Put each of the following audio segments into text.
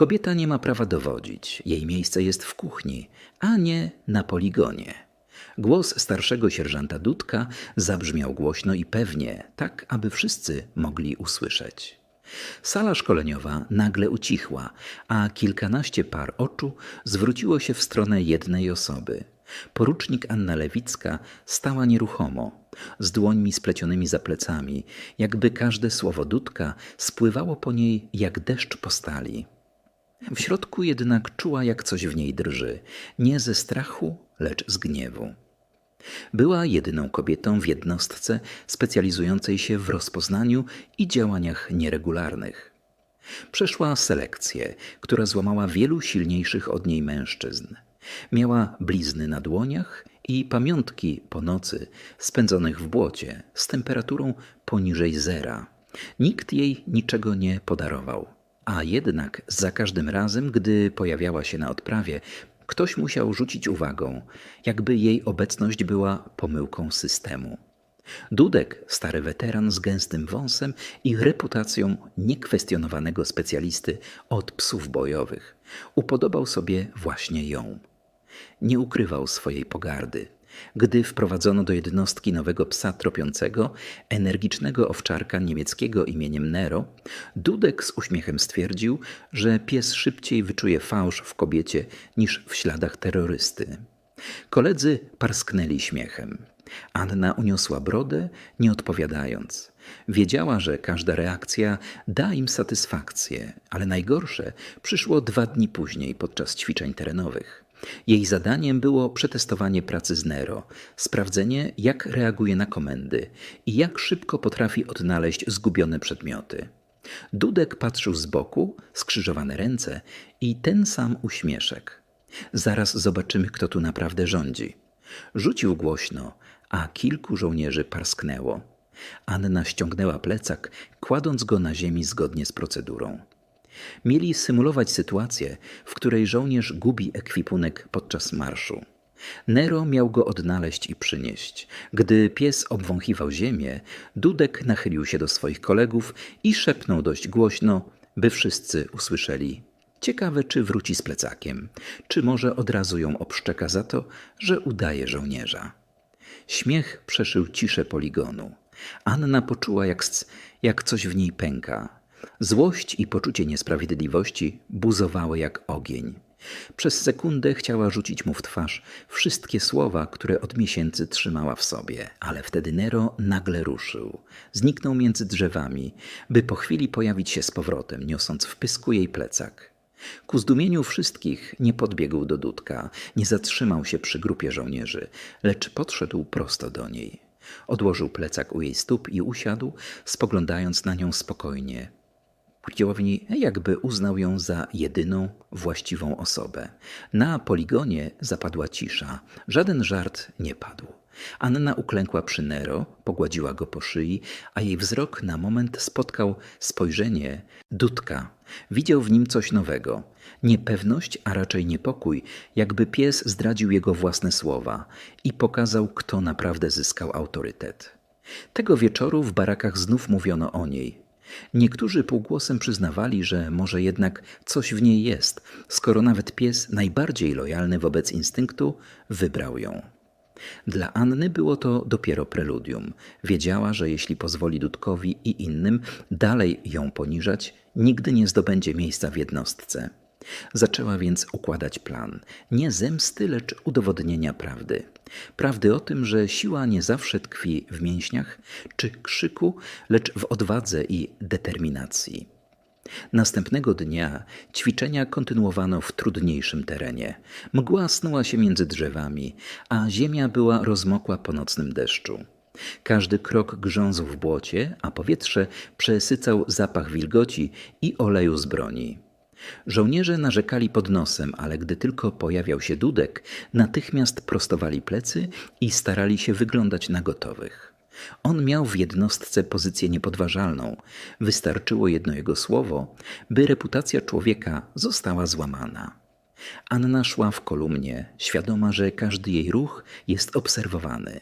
Kobieta nie ma prawa dowodzić, jej miejsce jest w kuchni, a nie na poligonie. Głos starszego sierżanta Dudka zabrzmiał głośno i pewnie, tak aby wszyscy mogli usłyszeć. Sala szkoleniowa nagle ucichła, a kilkanaście par oczu zwróciło się w stronę jednej osoby. Porucznik Anna Lewicka stała nieruchomo, z dłońmi splecionymi za plecami, jakby każde słowo Dudka spływało po niej jak deszcz po stali. W środku jednak czuła, jak coś w niej drży, nie ze strachu, lecz z gniewu. Była jedyną kobietą w jednostce specjalizującej się w rozpoznaniu i działaniach nieregularnych. Przeszła selekcję, która złamała wielu silniejszych od niej mężczyzn. Miała blizny na dłoniach i pamiątki po nocy spędzonych w błocie z temperaturą poniżej zera. Nikt jej niczego nie podarował. A jednak za każdym razem, gdy pojawiała się na odprawie, ktoś musiał rzucić uwagą, jakby jej obecność była pomyłką systemu. Dudek, stary weteran z gęstym wąsem i reputacją niekwestionowanego specjalisty od psów bojowych, upodobał sobie właśnie ją. Nie ukrywał swojej pogardy. Gdy wprowadzono do jednostki nowego psa tropiącego, energicznego owczarka niemieckiego imieniem Nero, Dudek z uśmiechem stwierdził, że pies szybciej wyczuje fałsz w kobiecie niż w śladach terrorysty. Koledzy parsknęli śmiechem. Anna uniosła brodę, nie odpowiadając. Wiedziała, że każda reakcja da im satysfakcję, ale najgorsze przyszło dwa dni później podczas ćwiczeń terenowych. Jej zadaniem było przetestowanie pracy z Nero, sprawdzenie, jak reaguje na komendy i jak szybko potrafi odnaleźć zgubione przedmioty. Dudek patrzył z boku, skrzyżowane ręce i ten sam uśmieszek. Zaraz zobaczymy, kto tu naprawdę rządzi. Rzucił głośno, a kilku żołnierzy parsknęło. Anna ściągnęła plecak, kładąc go na ziemi zgodnie z procedurą. Mieli symulować sytuację, w której żołnierz gubi ekwipunek podczas marszu. Nero miał go odnaleźć i przynieść. Gdy pies obwąchiwał ziemię, Dudek nachylił się do swoich kolegów i szepnął dość głośno, by wszyscy usłyszeli. Ciekawe, czy wróci z plecakiem, czy może od razu ją obszczeka za to, że udaje żołnierza. Śmiech przeszył ciszę poligonu. Anna poczuła, jak, jak coś w niej pęka. Złość i poczucie niesprawiedliwości buzowały jak ogień. Przez sekundę chciała rzucić mu w twarz wszystkie słowa, które od miesięcy trzymała w sobie, ale wtedy Nero nagle ruszył. Zniknął między drzewami, by po chwili pojawić się z powrotem, niosąc w pysku jej plecak. Ku zdumieniu wszystkich nie podbiegł do Dudka, nie zatrzymał się przy grupie żołnierzy, lecz podszedł prosto do niej. Odłożył plecak u jej stóp i usiadł, spoglądając na nią spokojnie, Płciowni jakby uznał ją za jedyną właściwą osobę. Na poligonie zapadła cisza. Żaden żart nie padł. Anna uklękła przy Nero, pogładziła go po szyi, a jej wzrok na moment spotkał spojrzenie Dudka. Widział w nim coś nowego. Niepewność, a raczej niepokój, jakby pies zdradził jego własne słowa i pokazał, kto naprawdę zyskał autorytet. Tego wieczoru w barakach znów mówiono o niej. Niektórzy półgłosem przyznawali, że może jednak coś w niej jest, skoro nawet pies najbardziej lojalny wobec instynktu wybrał ją. Dla Anny było to dopiero preludium. Wiedziała, że jeśli pozwoli Dudkowi i innym dalej ją poniżać, nigdy nie zdobędzie miejsca w jednostce. Zaczęła więc układać plan nie zemsty, lecz udowodnienia prawdy. Prawdy o tym, że siła nie zawsze tkwi w mięśniach czy krzyku, lecz w odwadze i determinacji. Następnego dnia ćwiczenia kontynuowano w trudniejszym terenie. Mgła snuła się między drzewami, a ziemia była rozmokła po nocnym deszczu. Każdy krok grzązł w błocie, a powietrze przesycał zapach wilgoci i oleju z broni. Żołnierze narzekali pod nosem, ale gdy tylko pojawiał się dudek, natychmiast prostowali plecy i starali się wyglądać na gotowych. On miał w jednostce pozycję niepodważalną. Wystarczyło jedno jego słowo, by reputacja człowieka została złamana. Anna szła w kolumnie, świadoma, że każdy jej ruch jest obserwowany.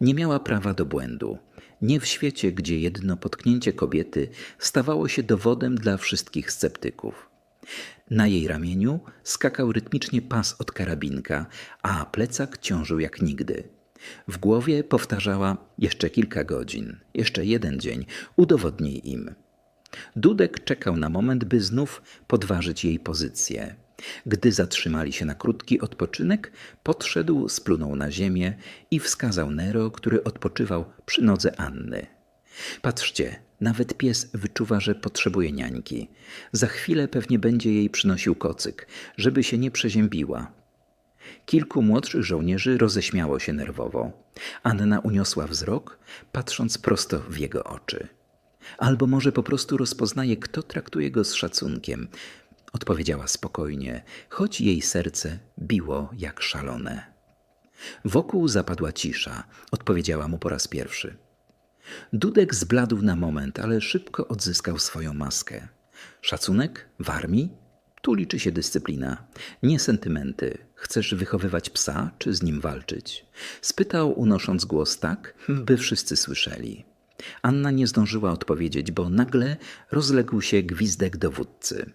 Nie miała prawa do błędu. Nie w świecie, gdzie jedno potknięcie kobiety stawało się dowodem dla wszystkich sceptyków. Na jej ramieniu skakał rytmicznie pas od karabinka, a plecak ciążył jak nigdy. W głowie powtarzała jeszcze kilka godzin, jeszcze jeden dzień, udowodnij im. Dudek czekał na moment, by znów podważyć jej pozycję. Gdy zatrzymali się na krótki odpoczynek, podszedł, splunął na ziemię i wskazał Nero, który odpoczywał przy nodze Anny. Patrzcie, nawet pies wyczuwa, że potrzebuje niańki. Za chwilę pewnie będzie jej przynosił kocyk, żeby się nie przeziębiła. Kilku młodszych żołnierzy roześmiało się nerwowo. Anna uniosła wzrok, patrząc prosto w jego oczy. Albo może po prostu rozpoznaje, kto traktuje go z szacunkiem. Odpowiedziała spokojnie, choć jej serce biło jak szalone. Wokół zapadła cisza, odpowiedziała mu po raz pierwszy. Dudek zbladł na moment, ale szybko odzyskał swoją maskę. Szacunek w armii? Tu liczy się dyscyplina, nie sentymenty. Chcesz wychowywać psa, czy z nim walczyć? Spytał, unosząc głos tak, by wszyscy słyszeli. Anna nie zdążyła odpowiedzieć, bo nagle rozległ się gwizdek dowódcy.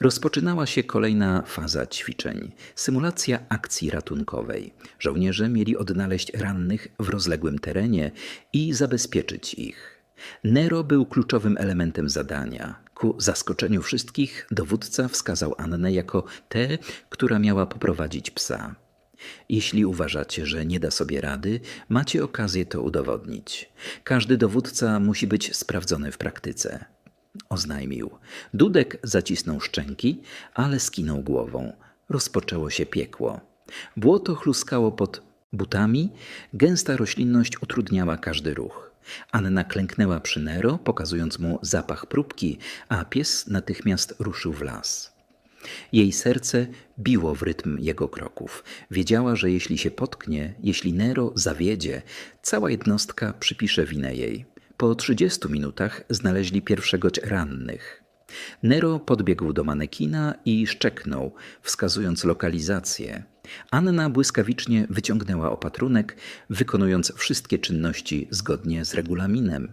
Rozpoczynała się kolejna faza ćwiczeń symulacja akcji ratunkowej. Żołnierze mieli odnaleźć rannych w rozległym terenie i zabezpieczyć ich. Nero był kluczowym elementem zadania. Ku zaskoczeniu wszystkich dowódca wskazał Annę jako tę, która miała poprowadzić psa. Jeśli uważacie, że nie da sobie rady, macie okazję to udowodnić. Każdy dowódca musi być sprawdzony w praktyce. Oznajmił. Dudek zacisnął szczęki, ale skinął głową. Rozpoczęło się piekło. Błoto chluskało pod butami, gęsta roślinność utrudniała każdy ruch. Anna klęknęła przy Nero, pokazując mu zapach próbki, a pies natychmiast ruszył w las. Jej serce biło w rytm jego kroków. Wiedziała, że jeśli się potknie, jeśli Nero zawiedzie, cała jednostka przypisze winę jej. Po trzydziestu minutach znaleźli pierwszego rannych. Nero podbiegł do manekina i szczeknął, wskazując lokalizację. Anna błyskawicznie wyciągnęła opatrunek, wykonując wszystkie czynności zgodnie z regulaminem.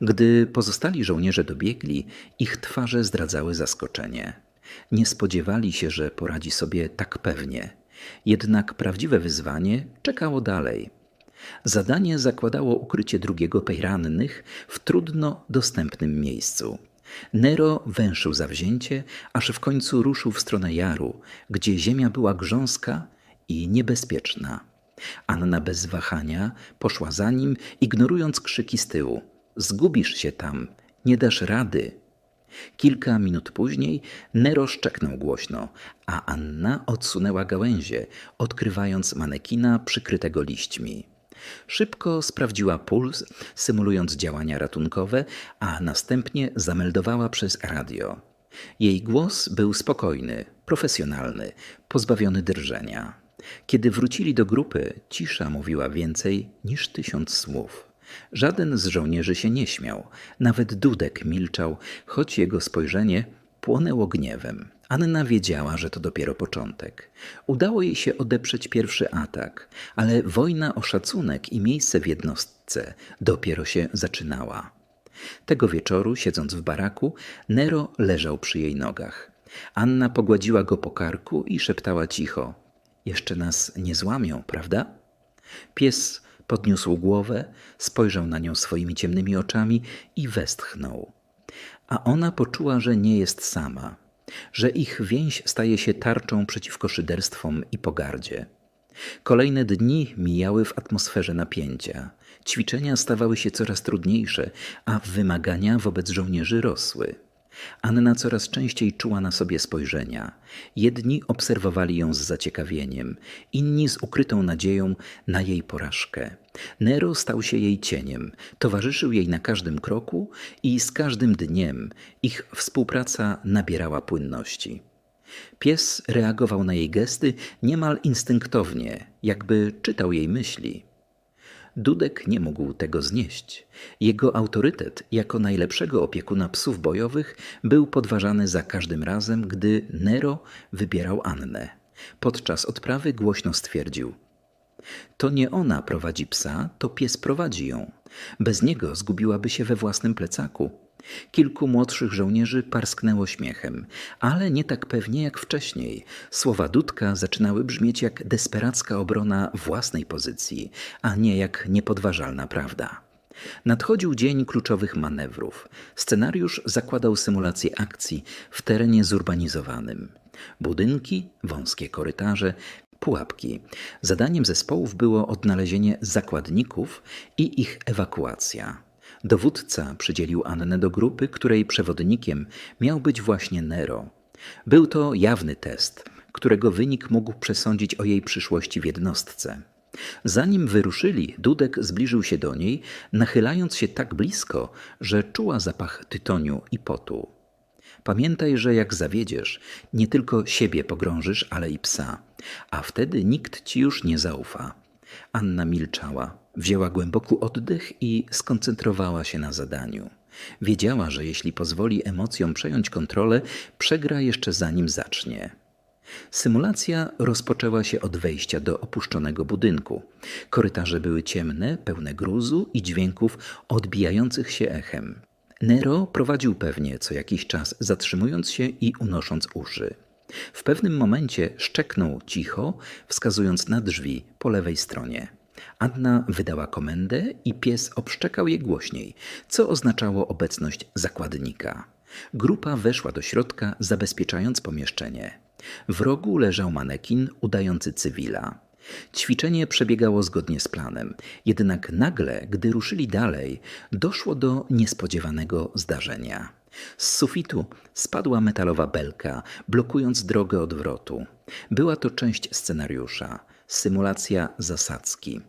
Gdy pozostali żołnierze dobiegli, ich twarze zdradzały zaskoczenie. Nie spodziewali się, że poradzi sobie tak pewnie. Jednak prawdziwe wyzwanie czekało dalej. Zadanie zakładało ukrycie drugiego pejrannych w trudno dostępnym miejscu. Nero węszył zawzięcie, aż w końcu ruszył w stronę jaru, gdzie ziemia była grząska i niebezpieczna. Anna bez wahania poszła za nim, ignorując krzyki z tyłu. Zgubisz się tam, nie dasz rady. Kilka minut później Nero szczeknął głośno, a Anna odsunęła gałęzie, odkrywając manekina przykrytego liśćmi. Szybko sprawdziła puls, symulując działania ratunkowe, a następnie zameldowała przez radio. Jej głos był spokojny, profesjonalny, pozbawiony drżenia. Kiedy wrócili do grupy, cisza mówiła więcej niż tysiąc słów. Żaden z żołnierzy się nie śmiał, nawet Dudek milczał, choć jego spojrzenie płonęło gniewem. Anna wiedziała, że to dopiero początek. Udało jej się odeprzeć pierwszy atak, ale wojna o szacunek i miejsce w jednostce dopiero się zaczynała. Tego wieczoru, siedząc w baraku, Nero leżał przy jej nogach. Anna pogładziła go po karku i szeptała cicho: Jeszcze nas nie złamią, prawda? Pies podniósł głowę, spojrzał na nią swoimi ciemnymi oczami i westchnął. A ona poczuła, że nie jest sama że ich więź staje się tarczą przeciwko szyderstwom i pogardzie. Kolejne dni mijały w atmosferze napięcia. Ćwiczenia stawały się coraz trudniejsze, a wymagania wobec żołnierzy rosły. Anna coraz częściej czuła na sobie spojrzenia. Jedni obserwowali ją z zaciekawieniem, inni z ukrytą nadzieją na jej porażkę. Nero stał się jej cieniem, towarzyszył jej na każdym kroku i z każdym dniem ich współpraca nabierała płynności. Pies reagował na jej gesty niemal instynktownie, jakby czytał jej myśli. Dudek nie mógł tego znieść. Jego autorytet jako najlepszego opiekuna psów bojowych był podważany za każdym razem, gdy Nero wybierał Annę. Podczas odprawy głośno stwierdził: To nie ona prowadzi psa, to pies prowadzi ją. Bez niego zgubiłaby się we własnym plecaku. Kilku młodszych żołnierzy parsknęło śmiechem, ale nie tak pewnie jak wcześniej. Słowa Dudka zaczynały brzmieć jak desperacka obrona własnej pozycji, a nie jak niepodważalna prawda. Nadchodził dzień kluczowych manewrów. Scenariusz zakładał symulację akcji w terenie zurbanizowanym. Budynki, wąskie korytarze, pułapki. Zadaniem zespołów było odnalezienie zakładników i ich ewakuacja. Dowódca przydzielił Annę do grupy, której przewodnikiem miał być właśnie Nero. Był to jawny test, którego wynik mógł przesądzić o jej przyszłości w jednostce. Zanim wyruszyli, Dudek zbliżył się do niej, nachylając się tak blisko, że czuła zapach tytoniu i potu. Pamiętaj, że jak zawiedziesz, nie tylko siebie pogrążysz, ale i psa, a wtedy nikt ci już nie zaufa. Anna milczała, wzięła głęboki oddech i skoncentrowała się na zadaniu. Wiedziała, że jeśli pozwoli emocjom przejąć kontrolę, przegra jeszcze zanim zacznie. Symulacja rozpoczęła się od wejścia do opuszczonego budynku. Korytarze były ciemne, pełne gruzu i dźwięków odbijających się echem. Nero prowadził pewnie co jakiś czas, zatrzymując się i unosząc uszy. W pewnym momencie szczeknął cicho, wskazując na drzwi po lewej stronie. Anna wydała komendę i pies obszczekał je głośniej, co oznaczało obecność zakładnika. Grupa weszła do środka, zabezpieczając pomieszczenie. W rogu leżał manekin udający cywila. Ćwiczenie przebiegało zgodnie z planem, jednak nagle, gdy ruszyli dalej, doszło do niespodziewanego zdarzenia. Z sufitu spadła metalowa belka, blokując drogę odwrotu. Była to część scenariusza, symulacja zasadzki.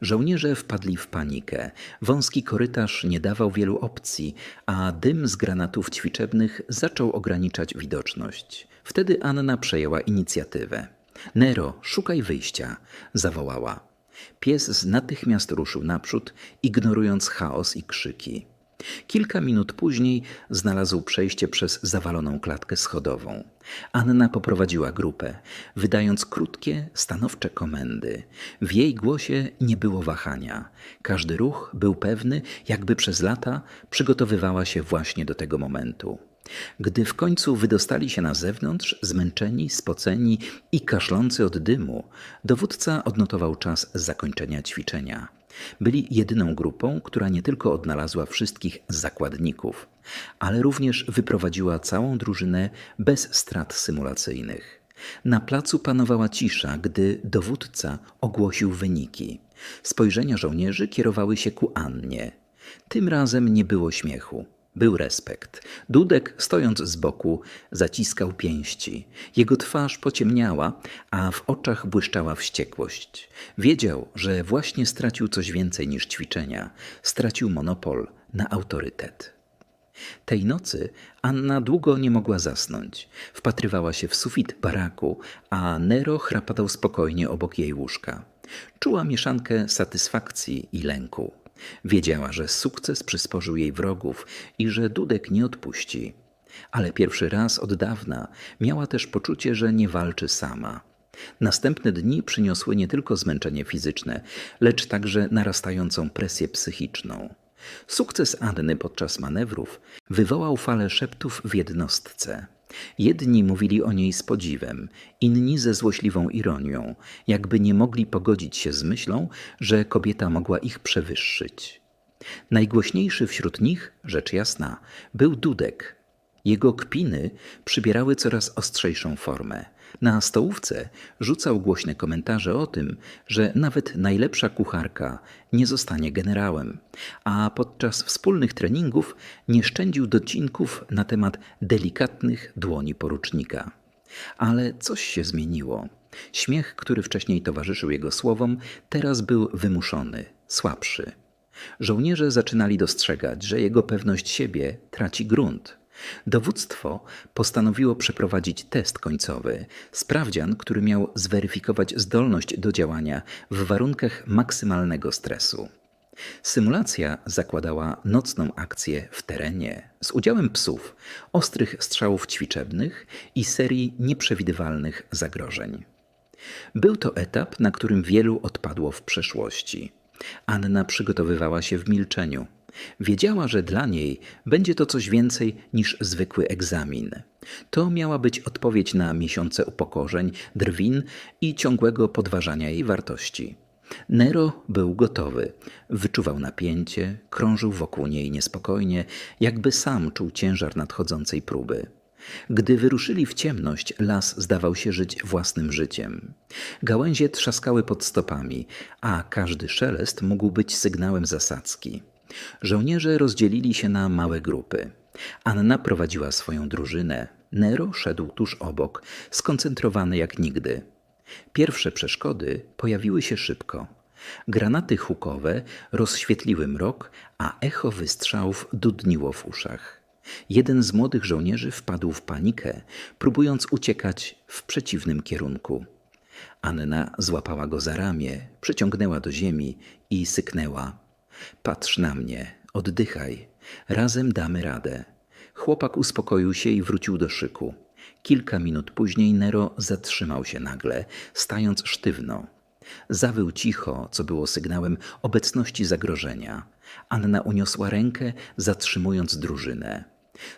Żołnierze wpadli w panikę. Wąski korytarz nie dawał wielu opcji, a dym z granatów ćwiczebnych zaczął ograniczać widoczność. Wtedy Anna przejęła inicjatywę. Nero, szukaj wyjścia, zawołała. Pies natychmiast ruszył naprzód, ignorując chaos i krzyki. Kilka minut później znalazł przejście przez zawaloną klatkę schodową. Anna poprowadziła grupę, wydając krótkie, stanowcze komendy. W jej głosie nie było wahania. Każdy ruch był pewny, jakby przez lata przygotowywała się właśnie do tego momentu. Gdy w końcu wydostali się na zewnątrz, zmęczeni, spoceni i kaszlący od dymu, dowódca odnotował czas zakończenia ćwiczenia. Byli jedyną grupą, która nie tylko odnalazła wszystkich zakładników, ale również wyprowadziła całą drużynę bez strat symulacyjnych. Na placu panowała cisza, gdy dowódca ogłosił wyniki. Spojrzenia żołnierzy kierowały się ku Annie. Tym razem nie było śmiechu. Był respekt. Dudek, stojąc z boku, zaciskał pięści. Jego twarz pociemniała, a w oczach błyszczała wściekłość. Wiedział, że właśnie stracił coś więcej niż ćwiczenia. Stracił monopol na autorytet. Tej nocy Anna długo nie mogła zasnąć. Wpatrywała się w sufit baraku, a Nero chrapatał spokojnie obok jej łóżka. Czuła mieszankę satysfakcji i lęku. Wiedziała, że sukces przysporzył jej wrogów i że Dudek nie odpuści. Ale pierwszy raz od dawna miała też poczucie, że nie walczy sama. Następne dni przyniosły nie tylko zmęczenie fizyczne, lecz także narastającą presję psychiczną. Sukces Anny podczas manewrów wywołał falę szeptów w jednostce. Jedni mówili o niej z podziwem, inni ze złośliwą ironią, jakby nie mogli pogodzić się z myślą, że kobieta mogła ich przewyższyć. Najgłośniejszy wśród nich, rzecz jasna, był Dudek. Jego kpiny przybierały coraz ostrzejszą formę. Na stołówce rzucał głośne komentarze o tym, że nawet najlepsza kucharka nie zostanie generałem, a podczas wspólnych treningów nie szczędził docinków na temat delikatnych dłoni porucznika. Ale coś się zmieniło. Śmiech, który wcześniej towarzyszył jego słowom, teraz był wymuszony, słabszy. Żołnierze zaczynali dostrzegać, że jego pewność siebie traci grunt. Dowództwo postanowiło przeprowadzić test końcowy, sprawdzian, który miał zweryfikować zdolność do działania w warunkach maksymalnego stresu. Symulacja zakładała nocną akcję w terenie z udziałem psów, ostrych strzałów ćwiczebnych i serii nieprzewidywalnych zagrożeń. Był to etap, na którym wielu odpadło w przeszłości. Anna przygotowywała się w milczeniu. Wiedziała, że dla niej będzie to coś więcej niż zwykły egzamin. To miała być odpowiedź na miesiące upokorzeń, drwin i ciągłego podważania jej wartości. Nero był gotowy. Wyczuwał napięcie, krążył wokół niej niespokojnie, jakby sam czuł ciężar nadchodzącej próby. Gdy wyruszyli w ciemność, las zdawał się żyć własnym życiem. Gałęzie trzaskały pod stopami, a każdy szelest mógł być sygnałem zasadzki. Żołnierze rozdzielili się na małe grupy. Anna prowadziła swoją drużynę. Nero szedł tuż obok, skoncentrowany jak nigdy. Pierwsze przeszkody pojawiły się szybko. Granaty hukowe rozświetliły mrok, a echo wystrzałów dudniło w uszach. Jeden z młodych żołnierzy wpadł w panikę, próbując uciekać w przeciwnym kierunku. Anna złapała go za ramię, przyciągnęła do ziemi i syknęła: Patrz na mnie, oddychaj, razem damy radę. Chłopak uspokoił się i wrócił do szyku. Kilka minut później Nero zatrzymał się nagle, stając sztywno. Zawył cicho, co było sygnałem obecności zagrożenia. Anna uniosła rękę, zatrzymując drużynę.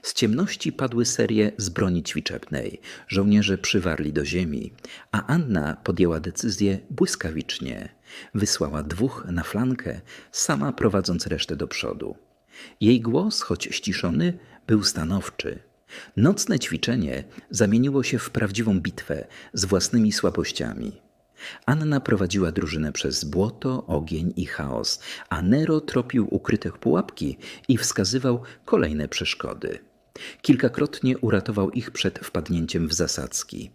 Z ciemności padły serie z broni ćwiczebnej. Żołnierze przywarli do ziemi, a Anna podjęła decyzję błyskawicznie. Wysłała dwóch na flankę, sama prowadząc resztę do przodu. Jej głos, choć ściszony, był stanowczy. Nocne ćwiczenie zamieniło się w prawdziwą bitwę z własnymi słabościami. Anna prowadziła drużynę przez błoto, ogień i chaos, a Nero tropił ukryte pułapki i wskazywał kolejne przeszkody. Kilkakrotnie uratował ich przed wpadnięciem w zasadzki.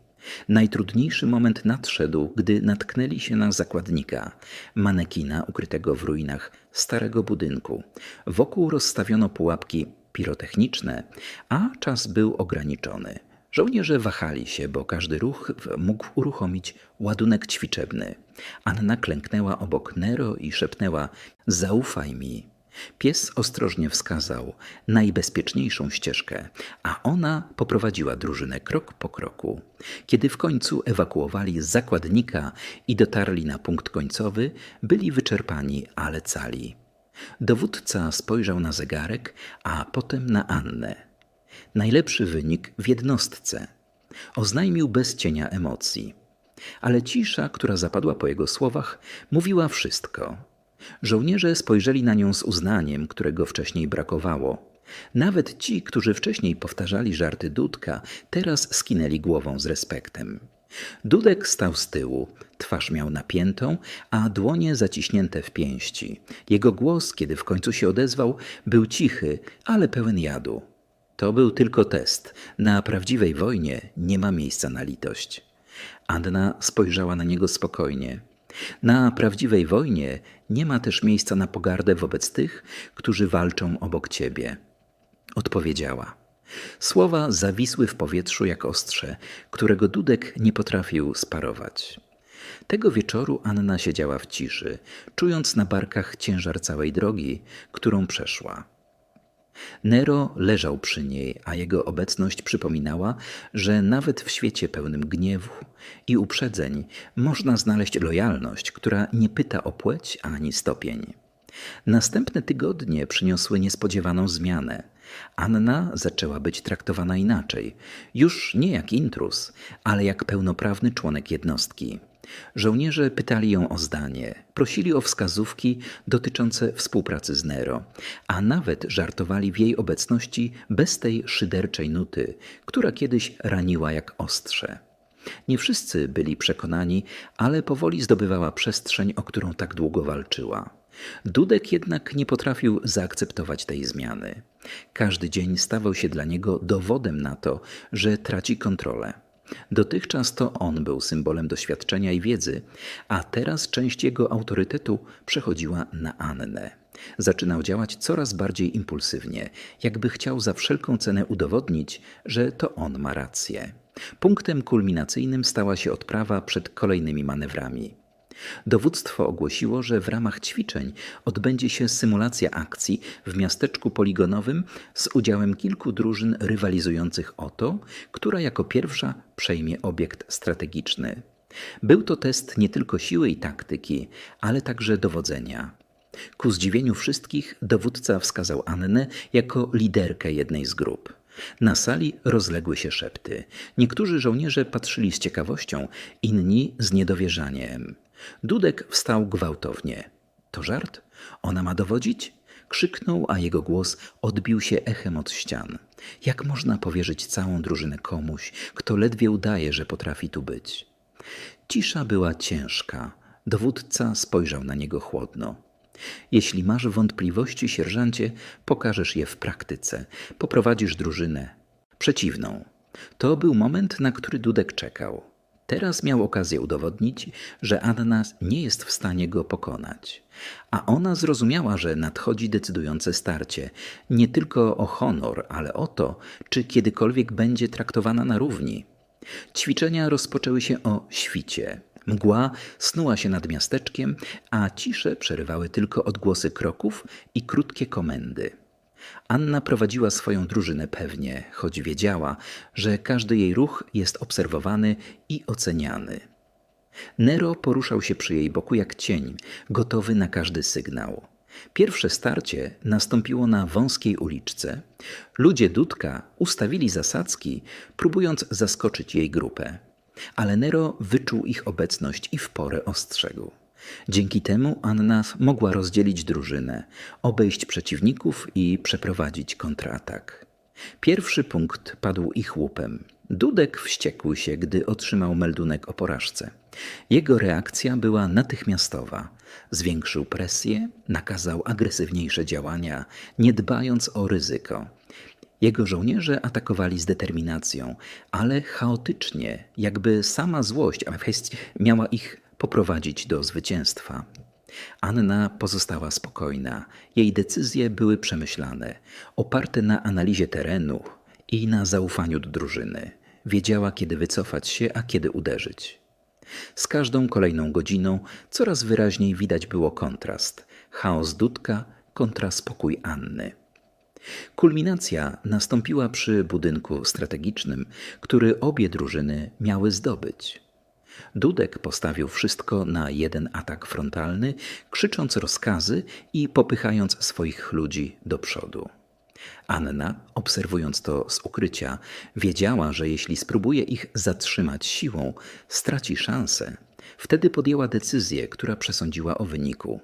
Najtrudniejszy moment nadszedł, gdy natknęli się na zakładnika, manekina ukrytego w ruinach starego budynku. Wokół rozstawiono pułapki pirotechniczne, a czas był ograniczony. Żołnierze wahali się, bo każdy ruch mógł uruchomić ładunek ćwiczebny. Anna klęknęła obok Nero i szepnęła: Zaufaj mi. Pies ostrożnie wskazał najbezpieczniejszą ścieżkę, a ona poprowadziła drużynę krok po kroku. Kiedy w końcu ewakuowali zakładnika i dotarli na punkt końcowy, byli wyczerpani, ale cali. Dowódca spojrzał na zegarek, a potem na Annę. Najlepszy wynik w jednostce. Oznajmił bez cienia emocji. Ale cisza, która zapadła po jego słowach, mówiła wszystko. Żołnierze spojrzeli na nią z uznaniem, którego wcześniej brakowało. Nawet ci, którzy wcześniej powtarzali żarty Dudka, teraz skinęli głową z respektem. Dudek stał z tyłu, twarz miał napiętą, a dłonie zaciśnięte w pięści. Jego głos, kiedy w końcu się odezwał, był cichy, ale pełen jadu. To był tylko test. Na prawdziwej wojnie nie ma miejsca na litość. Anna spojrzała na niego spokojnie. Na prawdziwej wojnie nie ma też miejsca na pogardę wobec tych, którzy walczą obok ciebie. Odpowiedziała. Słowa zawisły w powietrzu jak ostrze, którego Dudek nie potrafił sparować. Tego wieczoru Anna siedziała w ciszy, czując na barkach ciężar całej drogi, którą przeszła. Nero leżał przy niej, a jego obecność przypominała, że nawet w świecie pełnym gniewu i uprzedzeń można znaleźć lojalność, która nie pyta o płeć ani stopień. Następne tygodnie przyniosły niespodziewaną zmianę. Anna zaczęła być traktowana inaczej, już nie jak intrus, ale jak pełnoprawny członek jednostki. Żołnierze pytali ją o zdanie, prosili o wskazówki dotyczące współpracy z Nero, a nawet żartowali w jej obecności bez tej szyderczej nuty, która kiedyś raniła jak ostrze. Nie wszyscy byli przekonani, ale powoli zdobywała przestrzeń, o którą tak długo walczyła. Dudek jednak nie potrafił zaakceptować tej zmiany. Każdy dzień stawał się dla niego dowodem na to, że traci kontrolę. Dotychczas to on był symbolem doświadczenia i wiedzy, a teraz część jego autorytetu przechodziła na Annę. Zaczynał działać coraz bardziej impulsywnie, jakby chciał za wszelką cenę udowodnić, że to on ma rację. Punktem kulminacyjnym stała się odprawa przed kolejnymi manewrami. Dowództwo ogłosiło, że w ramach ćwiczeń odbędzie się symulacja akcji w miasteczku poligonowym z udziałem kilku drużyn rywalizujących o to, która jako pierwsza przejmie obiekt strategiczny. Był to test nie tylko siły i taktyki, ale także dowodzenia. Ku zdziwieniu wszystkich dowódca wskazał Annę jako liderkę jednej z grup. Na sali rozległy się szepty. Niektórzy żołnierze patrzyli z ciekawością, inni z niedowierzaniem. Dudek wstał gwałtownie. To żart? Ona ma dowodzić? Krzyknął, a jego głos odbił się echem od ścian. Jak można powierzyć całą drużynę komuś, kto ledwie udaje, że potrafi tu być? Cisza była ciężka. Dowódca spojrzał na niego chłodno. Jeśli masz wątpliwości, sierżancie, pokażesz je w praktyce. Poprowadzisz drużynę przeciwną. To był moment, na który Dudek czekał. Teraz miał okazję udowodnić, że Anna nie jest w stanie go pokonać. A ona zrozumiała, że nadchodzi decydujące starcie, nie tylko o honor, ale o to, czy kiedykolwiek będzie traktowana na równi. Ćwiczenia rozpoczęły się o świcie. Mgła snuła się nad miasteczkiem, a ciszę przerywały tylko odgłosy kroków i krótkie komendy. Anna prowadziła swoją drużynę pewnie, choć wiedziała, że każdy jej ruch jest obserwowany i oceniany. Nero poruszał się przy jej boku jak cień, gotowy na każdy sygnał. Pierwsze starcie nastąpiło na wąskiej uliczce. Ludzie Dudka ustawili zasadzki, próbując zaskoczyć jej grupę. Ale Nero wyczuł ich obecność i w porę ostrzegł. Dzięki temu Anna mogła rozdzielić drużynę, obejść przeciwników i przeprowadzić kontratak. Pierwszy punkt padł ich łupem. Dudek wściekł się, gdy otrzymał meldunek o porażce. Jego reakcja była natychmiastowa. Zwiększył presję, nakazał agresywniejsze działania, nie dbając o ryzyko. Jego żołnierze atakowali z determinacją, ale chaotycznie, jakby sama złość miała ich poprowadzić do zwycięstwa. Anna pozostała spokojna. Jej decyzje były przemyślane, oparte na analizie terenu i na zaufaniu do drużyny. Wiedziała, kiedy wycofać się, a kiedy uderzyć. Z każdą kolejną godziną coraz wyraźniej widać było kontrast chaos Dudka kontra spokój Anny. Kulminacja nastąpiła przy budynku strategicznym, który obie drużyny miały zdobyć. Dudek postawił wszystko na jeden atak frontalny, krzycząc rozkazy i popychając swoich ludzi do przodu. Anna, obserwując to z ukrycia, wiedziała, że jeśli spróbuje ich zatrzymać siłą, straci szansę. Wtedy podjęła decyzję, która przesądziła o wyniku.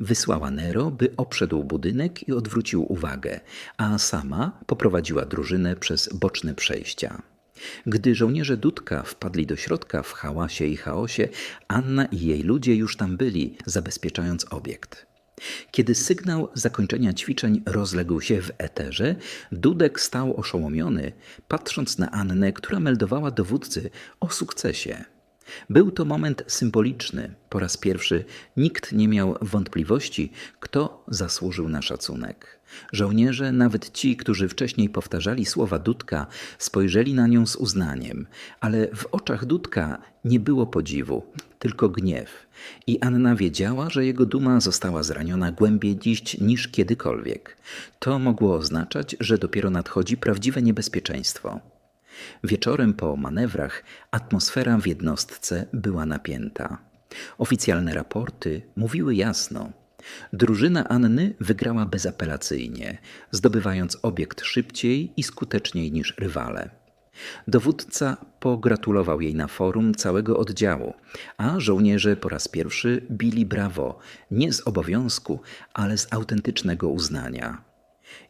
Wysłała Nero, by obszedł budynek i odwrócił uwagę, a sama poprowadziła drużynę przez boczne przejścia. Gdy żołnierze Dudka wpadli do środka w hałasie i chaosie, Anna i jej ludzie już tam byli, zabezpieczając obiekt. Kiedy sygnał zakończenia ćwiczeń rozległ się w eterze, Dudek stał oszołomiony, patrząc na Annę, która meldowała dowódcy o sukcesie. Był to moment symboliczny. Po raz pierwszy nikt nie miał wątpliwości, kto zasłużył na szacunek. Żołnierze, nawet ci, którzy wcześniej powtarzali słowa Dudka, spojrzeli na nią z uznaniem, ale w oczach Dudka nie było podziwu, tylko gniew. I Anna wiedziała, że jego duma została zraniona głębiej dziś niż kiedykolwiek. To mogło oznaczać, że dopiero nadchodzi prawdziwe niebezpieczeństwo. Wieczorem po manewrach atmosfera w jednostce była napięta. Oficjalne raporty mówiły jasno. Drużyna Anny wygrała bezapelacyjnie, zdobywając obiekt szybciej i skuteczniej niż rywale. Dowódca pogratulował jej na forum całego oddziału, a żołnierze po raz pierwszy bili brawo, nie z obowiązku, ale z autentycznego uznania.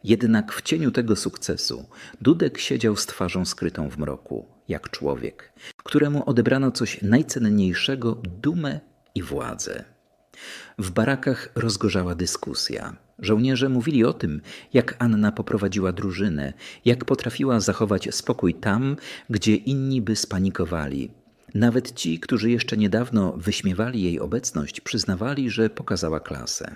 Jednak w cieniu tego sukcesu Dudek siedział z twarzą skrytą w mroku, jak człowiek, któremu odebrano coś najcenniejszego dumę i władzę. W barakach rozgorzała dyskusja. Żołnierze mówili o tym, jak Anna poprowadziła drużynę, jak potrafiła zachować spokój tam, gdzie inni by spanikowali, nawet ci, którzy jeszcze niedawno wyśmiewali jej obecność, przyznawali, że pokazała klasę.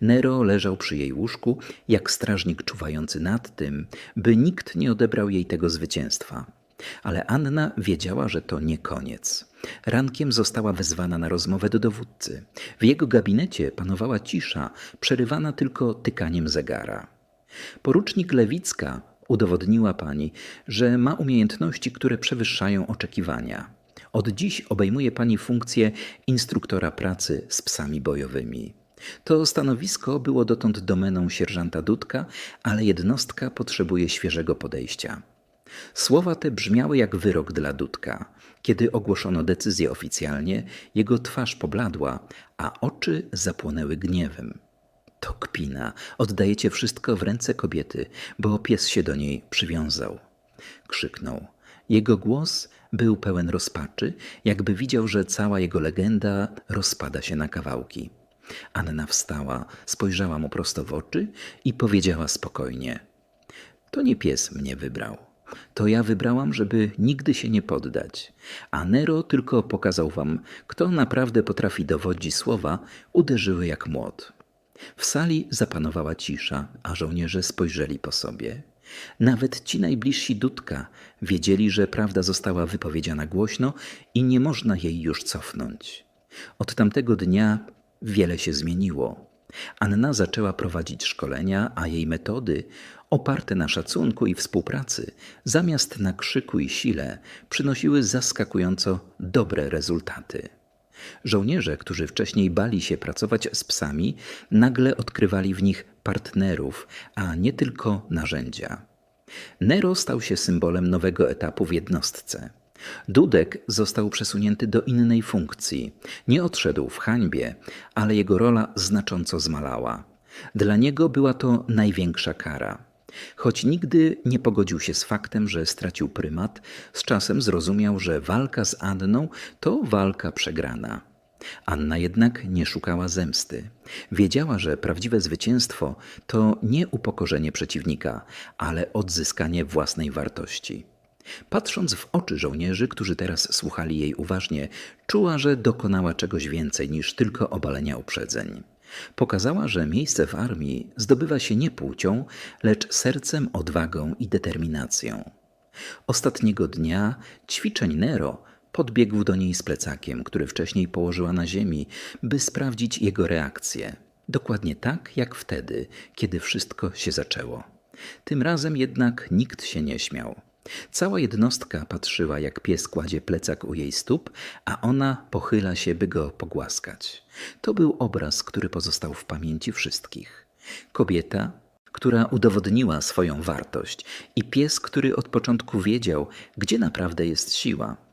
Nero leżał przy jej łóżku, jak strażnik czuwający nad tym, by nikt nie odebrał jej tego zwycięstwa. Ale Anna wiedziała, że to nie koniec. Rankiem została wezwana na rozmowę do dowódcy. W jego gabinecie panowała cisza, przerywana tylko tykaniem zegara. Porucznik Lewicka udowodniła pani, że ma umiejętności, które przewyższają oczekiwania. Od dziś obejmuje Pani funkcję instruktora pracy z psami bojowymi. To stanowisko było dotąd domeną sierżanta Dudka, ale jednostka potrzebuje świeżego podejścia. Słowa te brzmiały jak wyrok dla Dudka. Kiedy ogłoszono decyzję oficjalnie, jego twarz pobladła, a oczy zapłonęły gniewem. To kpina. Oddajecie wszystko w ręce kobiety, bo pies się do niej przywiązał. Krzyknął. Jego głos był pełen rozpaczy, jakby widział, że cała jego legenda rozpada się na kawałki. Anna wstała, spojrzała mu prosto w oczy i powiedziała spokojnie: To nie pies mnie wybrał. To ja wybrałam, żeby nigdy się nie poddać. A Nero tylko pokazał wam, kto naprawdę potrafi dowodzić słowa, uderzyły jak młot. W sali zapanowała cisza, a żołnierze spojrzeli po sobie. Nawet ci najbliżsi Dudka wiedzieli, że prawda została wypowiedziana głośno i nie można jej już cofnąć. Od tamtego dnia wiele się zmieniło. Anna zaczęła prowadzić szkolenia, a jej metody, oparte na szacunku i współpracy, zamiast na krzyku i sile, przynosiły zaskakująco dobre rezultaty. Żołnierze, którzy wcześniej bali się pracować z psami, nagle odkrywali w nich partnerów, a nie tylko narzędzia. Nero stał się symbolem nowego etapu w jednostce. Dudek został przesunięty do innej funkcji. Nie odszedł w hańbie, ale jego rola znacząco zmalała. Dla niego była to największa kara. Choć nigdy nie pogodził się z faktem, że stracił prymat, z czasem zrozumiał, że walka z Anną to walka przegrana. Anna jednak nie szukała zemsty. Wiedziała, że prawdziwe zwycięstwo to nie upokorzenie przeciwnika, ale odzyskanie własnej wartości. Patrząc w oczy żołnierzy, którzy teraz słuchali jej uważnie, czuła, że dokonała czegoś więcej niż tylko obalenia uprzedzeń. Pokazała, że miejsce w armii zdobywa się nie płcią, lecz sercem, odwagą i determinacją. Ostatniego dnia ćwiczeń Nero podbiegł do niej z plecakiem, który wcześniej położyła na ziemi, by sprawdzić jego reakcję. Dokładnie tak, jak wtedy, kiedy wszystko się zaczęło. Tym razem jednak nikt się nie śmiał. Cała jednostka patrzyła, jak pies kładzie plecak u jej stóp, a ona pochyla się, by go pogłaskać. To był obraz, który pozostał w pamięci wszystkich. Kobieta, która udowodniła swoją wartość, i pies, który od początku wiedział, gdzie naprawdę jest siła.